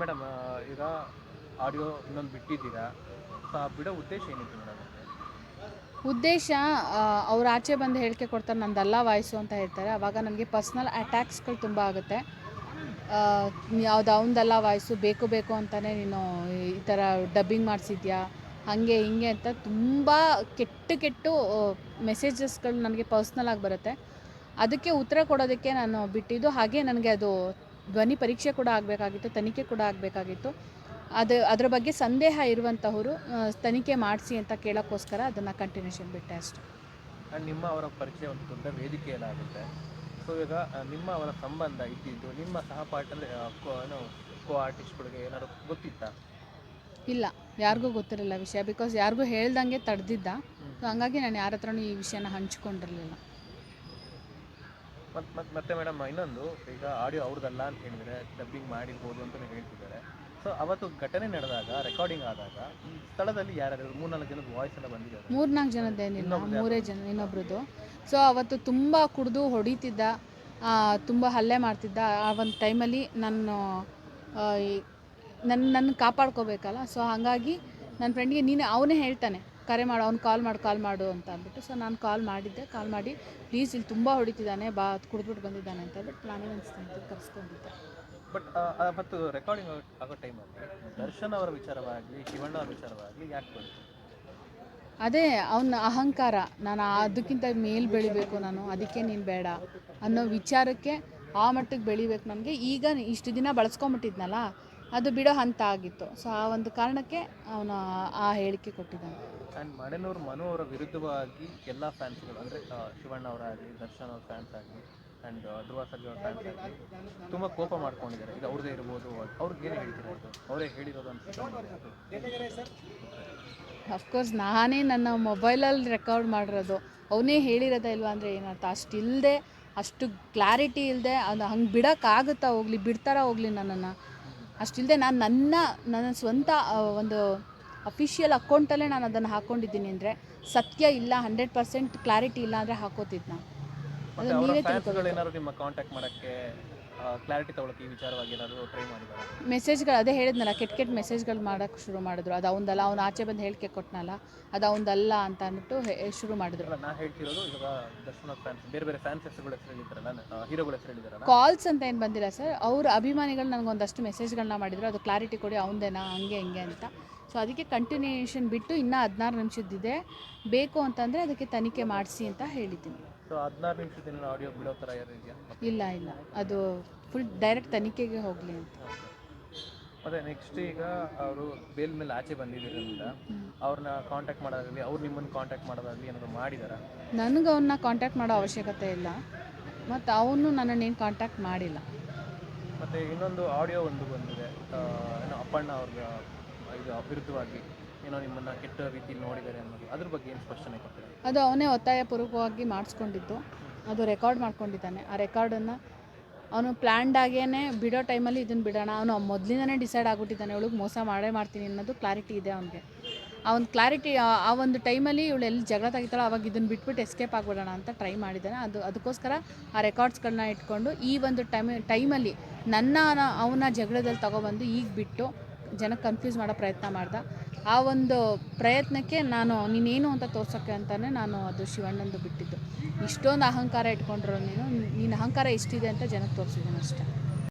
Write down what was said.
Madam ಈಗ audio ಇನ್ನೊಂದು ಬಿಟ್ಟಿದ್ದೀರಾ? ಬಿಡೋ ಉದ್ದೇಶ ಏನಿತ್ತು ಮೇಡಮ್ ಉದ್ದೇಶ ಅವ್ರು ಆಚೆ ಬಂದು ಹೇಳಿಕೆ ಕೊಡ್ತಾರೆ, ನಂದಲ್ಲ ವಾಯ್ಸು ಅಂತ ಹೇಳ್ತಾರೆ. ಆವಾಗ ನನಗೆ ಪರ್ಸ್ನಲ್ ಅಟ್ಯಾಕ್ಸ್ಗಳು ತುಂಬ ಆಗುತ್ತೆ. ಯಾವ್ದು ಅವನದಲ್ಲ ವಾಯ್ಸು ಬೇಕು ಬೇಕು ಅಂತಲೇ ನೀನು ಈ ಥರ ಡಬ್ಬಿಂಗ್ ಮಾಡಿಸಿದ್ಯಾ? ಹಾಗೆ ಹಿಂಗೆ ಅಂತ ತುಂಬ ಕೆಟ್ಟ ಕೆಟ್ಟು ಮೆಸೇಜಸ್ಗಳು ನನಗೆ ಪರ್ಸ್ನಲ್ ಆಗಿ ಬರುತ್ತೆ. ಅದಕ್ಕೆ ಉತ್ತರ ಕೊಡೋದಕ್ಕೆ ನಾನು ಬಿಟ್ಟಿದ್ದು ಹಾಗೆ ನನಗೆ ಅದು ಧ್ವನಿ ಪರೀಕ್ಷೆ ಕೂಡ ಆಗಬೇಕಾಗಿತ್ತು ತನಿಖೆ ಕೂಡ ಆಗಬೇಕಾಗಿತ್ತು. ಅದು ಅದರ ಬಗ್ಗೆ ಸಂದೇಹ ಇರುವಂತಹವರು ತನಿಖೆ ಮಾಡಿಸಿ ಅಂತ ಕೇಳೋಕ್ಕೋಸ್ಕರ ಅದನ್ನು ಕಂಟಿನ್ಯೂಷನ್ ಬಿಟ್ಟೆ ಅಷ್ಟೆ. ನಿಮ್ಮ ಅವರ ಪರಿಚಯ ಒಂದು ದೊಡ್ಡ ವೇದಿಕೆಯಲ್ಲಾಗುತ್ತೆ ಸೊ ಈಗ ನಿಮ್ಮ ಅವರ ಸಂಬಂಧ ಇದ್ದಿದ್ದು ನಿಮ್ಮ ಸಹಪಾಠಿ ಅಂದರೆ ಏನು ಕೋ ಆರ್ಟಿಸ್ಟ್ಗಳಿಗೆ ಏನಾದ್ರು ಗೊತ್ತಿತ್ತಾ? ಇಲ್ಲ ಯಾರಿಗೂ ಗೊತ್ತಿರಲಿಲ್ಲ ವಿಷಯ ಬಿಕಾಸ್ ಯಾರಿಗೂ ಹೇಳ್ದಂಗೆ ತಡೆದಿದ್ದ. ಸೊ ಹಂಗಾಗಿ ನಾನು ಯಾರ ಹತ್ರನೂ ಈ ವಿಷಯನ ಹಂಚ್ಕೊಂಡಿರಲಿಲ್ಲ. ಮತ್ತು ಮತ್ತು ಮತ್ತೆ ಮೇಡಮ್ ಇನ್ನೊಂದು ಈಗ ಆಡಿಯೋ ಅವ್ರದ್ದಲ್ಲ ಅಂತ ಹೇಳಿದರೆ ಡಬ್ಬಿಂಗ್ ಮಾಡಿರ್ಬೋದು ಅಂತ ಹೇಳ್ತಿದ್ದಾರೆ. ಸೊ ಅವತ್ತು ಘಟನೆ ನಡೆದಾಗ ರೆಕಾರ್ಡಿಂಗ್ ಆದಾಗ ಈ ಸ್ಥಳದಲ್ಲಿ ಯಾರ್ಯಾರು ಮೂರ್ನಾಲ್ಕು ಜನದ ವಾಯ್ಸ್ ಎಲ್ಲ ಬಂದಿದ್ದಾರೆ ಮೂರ್ನಾಲ್ಕು ಜನದ್ದೇನಿಲ್ಲ ಮೂರೇ ಜನ ಇನ್ನೊಬ್ರದ್ದು. ಸೊ ಅವತ್ತು ತುಂಬ ಕುಡಿದು ಹೊಡಿತಿದ್ದ ಆ, ತುಂಬ ಹಲ್ಲೆ ಮಾಡ್ತಿದ್ದ ಆ ಒಂದು ಟೈಮಲ್ಲಿ ನಾನು ನನ್ನ ನನ್ನ ಕಾಪಾಡ್ಕೋಬೇಕಲ್ಲ? ಸೊ ಹಾಗಾಗಿ ನನ್ನ ಫ್ರೆಂಡ್ಗೆ ನೀನು ಅವನೇ ಹೇಳ್ತಾನೆ. ಕರೆ ಮಾಡು ಅವ್ನು ಕಾಲ್ ಮಾಡು ಕಾಲ್ ಮಾಡು ಅಂತ ಅಂದ್ಬಿಟ್ಟು ಸೊ ನಾನು ಕಾಲ್ ಮಾಡಿದ್ದೆ. ಕಾಲ್ ಮಾಡಿ ಪ್ಲೀಸ್ ಇಲ್ಲಿ ತುಂಬ ಹೊಡಿತಿದ್ದಾನೆ ಬಾ ಕುಡಿದ್ಬಿಟ್ಟು ಬಂದಿದ್ದಾನೆ ಅಂತ ಹೇಳ್ಬಿಟ್ಟು ನಾನೇ ಒಂದು ಸ್ನೇಹಿತರು ಕರೆಸ್ಕೊಂಡಿದ್ದೆ. ಬಟ್ ಮತ್ತು ರೆಕಾರ್ಡಿಂಗ್ ಆಗೋ ಟೈಮಲ್ಲಿ ದರ್ಶನ್ ಅವರ ವಿಚಾರವಾಗಲಿ ಶಿವಣ್ಣ ಅವರ ವಿಚಾರವಾಗಲಿ ಯಾಕೆ ಬಂತು? ಅದೇ ಅವನ ಅಹಂಕಾರ ನಾನು ಅದಕ್ಕಿಂತ ಮೇಲ್ ಬೆಳಿಬೇಕು ನಾನು ಅದಕ್ಕೆ ನೀನು ಬೇಡ ಅನ್ನೋ ವಿಚಾರಕ್ಕೆ ಆ ಮಟ್ಟಕ್ಕೆ ಬೆಳಿಬೇಕು ನನಗೆ ಈಗ ಇಷ್ಟು ದಿನ ಬಳಸ್ಕೊಂಬಿಟ್ಟಿದ್ನಲ್ಲ ಅದು ಬಿಡೋ ಹಂತ ಆಗಿತ್ತು. ಸೊ ಆ ಒಂದು ಕಾರಣಕ್ಕೆ ಅವನು ಆ ಹೇಳಿಕೆ ಕೊಟ್ಟಿದ್ದಾನೆ. ಆ್ಯಂಡ್ ಮಡೆನೂರು ಮನು ಅವರ ವಿರುದ್ಧವಾಗಿ ಎಲ್ಲ ಫ್ಯಾನ್ಸ್ಗಳು ಅಂದರೆ ಶಿವಣ್ಣ ಅವರಾಗಲಿ ದರ್ಶನ್ ಅವ್ರ ಫ್ಯಾನ್ಸ್ ಆಗಲಿ ಆ್ಯಂಡ್ ಧ್ರುವ ಸರ್ಜಾ ಅವ್ರ ಫ್ಯಾನ್ಸ್ ಆಗಲಿ ತುಂಬ ಕೋಪ ಮಾಡ್ಕೊಂಡಿದ್ದಾರೆ. ಇದು ಅವ್ರದ್ದೇ ಇರ್ಬೋದು ಅವ್ರಿಗೆ ಏನು ಹೇಳ್ತೀರಾ ಇದು? ಅವರೇ ಹೇಳಿರೋದು ಅಂತ ಅಫ್ಕೋರ್ಸ್ ನಾನೇ ನನ್ನ ಮೊಬೈಲಲ್ಲಿ ರೆಕಾರ್ಡ್ ಮಾಡಿರೋದು. ಅವನೇ ಹೇಳಿರೋದ ಇಲ್ವಾ ಅಂದರೆ ಏನರ್ಥ ಅಷ್ಟಿಲ್ಲದೆ ಅಷ್ಟು ಕ್ಲಾರಿಟಿ ಇಲ್ಲದೆ ಅದು ಹಂಗೆ ಬಿಡೋಕ್ಕಾಗುತ್ತಾ ಹೋಗ್ಲಿ ಬಿಡ್ತಾರ ಹೋಗ್ಲಿ ನನ್ನನ್ನು? ಅಷ್ಟಿಲ್ಲದೆ ನಾನು ನನ್ನ ನನ್ನ ಸ್ವಂತ ಒಂದು ಅಫಿಷಿಯಲ್ ಅಕೌಂಟಲ್ಲೇ ನಾನು ಅದನ್ನು ಹಾಕ್ಕೊಂಡಿದ್ದೀನಿ ಅಂದರೆ ಸತ್ಯ ಇಲ್ಲ ಹಂಡ್ರೆಡ್ ಪರ್ಸೆಂಟ್ ಕ್ಲಾರಿಟಿ ಇಲ್ಲ ಅಂದರೆ ಹಾಕೋತಿದ್ನ ನಾನು. ನೀವೇ ಫ್ಯಾನ್ಸ್ಗಳು ಕ್ಲಾರಿಟಿ ತಗೊಳಕ್ಕೆ ಈ ವಿಚಾರವಾಗಿ ಏನಾದರೂ ಟ್ರೈ ಮಾಡಿದ್ದಾರೆ ಮೆಸೇಜ್ಗಳು ಅದೇ ಹೇಳಿದ್ನಲ್ಲ ಕೆಟ್ಟ ಕೆಟ್ಟ ಮೆಸೇಜ್ಗಳು ಮಾಡೋಕ್ಕೆ ಶುರು ಮಾಡಿದ್ರು. ಅದು ಅವನದಲ್ಲ ಅವ್ನು ಆಚೆ ಬಂದು ಹೇಳಿಕೆ ಕೊಟ್ಟನಲ್ಲ ಅದು ಅವನದಲ್ಲ ಅಂತ ಅಂದ್ಬಿಟ್ಟು ಹೇ- ಶುರು ಮಾಡಿದ್ರು. ನಾನು ನಾ ಹೇಳ್ತಿರೋದು ಇವಾಗ ದರ್ಶನ ಫ್ಯಾನ್ಸ್ ಬೇರೆ ಬೇರೆ ಫ್ಯಾನ್ಸ್ ಹೆಸರುಗಳು ಹೆಸರು ಹೇಳಿದ್ದಾರಲ್ಲ ಹೀರೋಗಳ ಹೆಸರು ಹೇಳಿದಾರಲ್ಲ? ಕಾಲ್ಸ್ ಅಂತ ಏನು ಬಂದಿಲ್ಲ ಸರ್. ಅವ್ರ ಅಭಿಮಾನಿಗಳು ನನಗೆ ಒಂದಷ್ಟು ಮೆಸೇಜ್ಗಳನ್ನ ಮಾಡಿದ್ರು. ಅದು ಕ್ಲಾರಿಟಿ ಕೊಡಿ ಅವನದೇನಾ ಹಂಗೆ ಹಿಂಗೆ ಅಂತ. ಸೊ ಅದಕ್ಕೆ ಕಂಟಿನ್ಯೂಯೇಷನ್ ಬಿಟ್ಟು ಇನ್ನೂ ಹದಿನಾರು ನಿಮಿಷದ್ದಿದೆ. ಬೇಕು ಅಂತಂದರೆ ಅದಕ್ಕೆ ತನಿಖೆ ಮಾಡಿಸಿ ಅಂತ ಹೇಳಿದ್ದೀನಿ. ಹದಿನಾರು ನಿಮಿಷದಿಂದ ಆಡಿಯೋ ಬಿಡೋ ಥರ ಇದೆಯಾ? ಇಲ್ಲ ಇಲ್ಲ. ಅದು ಫುಲ್ ಡೈರೆಕ್ಟ್ ತನಿಖೆಗೆ ಹೋಗಲಿ ಅಂತ. ಮತ್ತೆ ನೆಕ್ಸ್ಟ್ ಈಗ ಅವರು ಬೇಲ್ ಮೇಲೆ ಆಚೆ ಬಂದಿದ್ದರಿಂದ ಅವ್ರನ್ನ ಕಾಂಟ್ಯಾಕ್ಟ್ ಮಾಡೋದಾಗಲಿ ಅವ್ರು ನಿಮ್ಮನ್ನು ಕಾಂಟ್ಯಾಕ್ಟ್ ಮಾಡೋದಾಗಲಿ ಏನಾದ್ರು ಮಾಡಿದಾರ? ನನಗೆ ಅವನ್ನ ಕಾಂಟ್ಯಾಕ್ಟ್ ಮಾಡೋ ಅವಶ್ಯಕತೆ ಇಲ್ಲ. ಮತ್ತು ಅವನು ನನ್ನನ್ನೇನು ಕಾಂಟ್ಯಾಕ್ಟ್ ಮಾಡಿಲ್ಲ. ಮತ್ತೆ ಇನ್ನೊಂದು ಆಡಿಯೋ ಒಂದು ಬಂದಿದೆ. ಏನೋ ಅಪ್ಪಣ್ಣ ಅವ್ರ ಇದು ವಿರುದ್ಧವಾಗಿ ಏನೋ ಕೆಟ್ಟ ರೀತಿಯಲ್ಲಿ ನೋಡಿದ್ದಾರೆ ಅನ್ನೋದು, ಅದ್ರ ಬಗ್ಗೆ ಏನು ಸ್ಪಷ್ಟನೆ ಅದು ಅವನೇ ಒತ್ತಾಯಪೂರ್ವಕವಾಗಿ ಮಾಡಿಸ್ಕೊಂಡಿದ್ದು. ಅದು ರೆಕಾರ್ಡ್ ಮಾಡ್ಕೊಂಡಿದ್ದಾನೆ. ಆ ರೆಕಾರ್ಡನ್ನು ಅವನು ಪ್ಲ್ಯಾಂಡಾಗೇ ಬಿಡೋ ಟೈಮಲ್ಲಿ ಇದನ್ನು ಬಿಡೋಣ. ಅವನು ಮೊದಲಿಂದನೇ ಡಿಸೈಡ್ ಆಗಿಬಿಟ್ಟಿದ್ದಾನೆ. ಅವಳಿಗೆ ಮೋಸ ಮಾಡೇ ಮಾಡ್ತೀನಿ ಅನ್ನೋದು ಕ್ಲಾರಿಟಿ ಇದೆ ಅವನಿಗೆ. ಅವನ ಕ್ಲಾರಿಟಿ ಆ ಒಂದು ಟೈಮಲ್ಲಿ ಇವಳು ಎಲ್ಲಿ ಜಗಳ ತೆಗಿತಾಳೋ ಅವಾಗ ಇದನ್ನು ಬಿಟ್ಬಿಟ್ಟು ಎಸ್ಕೇಪ್ ಆಗಿಬಿಡೋಣ ಅಂತ ಟ್ರೈ ಮಾಡಿದ್ದಾನೆ. ಅದು, ಅದಕ್ಕೋಸ್ಕರ ಆ ರೆಕಾರ್ಡ್ಸ್ಗಳನ್ನ ಇಟ್ಕೊಂಡು ಈ ಒಂದು ಟೈಮ್ ಟೈಮಲ್ಲಿ ನನ್ನ, ಅವನ ಜಗಳದಲ್ಲಿ ತಗೊಬಂದು ಈಗ ಬಿಟ್ಟು ಜನಕ್ಕೆ ಕನ್ಫ್ಯೂಸ್ ಮಾಡೋ ಪ್ರಯತ್ನ ಮಾಡ್ದ. ಆ ಒಂದು ಪ್ರಯತ್ನಕ್ಕೆ ನಾನು, ನೀನೇನು ಅಂತ ತೋರ್ಸೋಕ್ಕೆ ಅಂತಲೇ ನಾನು ಅದು ಶಿವಣ್ಣಂದು ಬಿಟ್ಟಿದ್ದು. ಇಷ್ಟೊಂದು ಅಹಂಕಾರ ಇಟ್ಕೊಂಡಿರೋ ನೀನು ನೀನು ಅಹಂಕಾರ ಎಷ್ಟಿದೆ ಅಂತ ಜನಕ್ಕೆ ತೋರಿಸಿದ್ದೀನಿ ಅಷ್ಟೇ.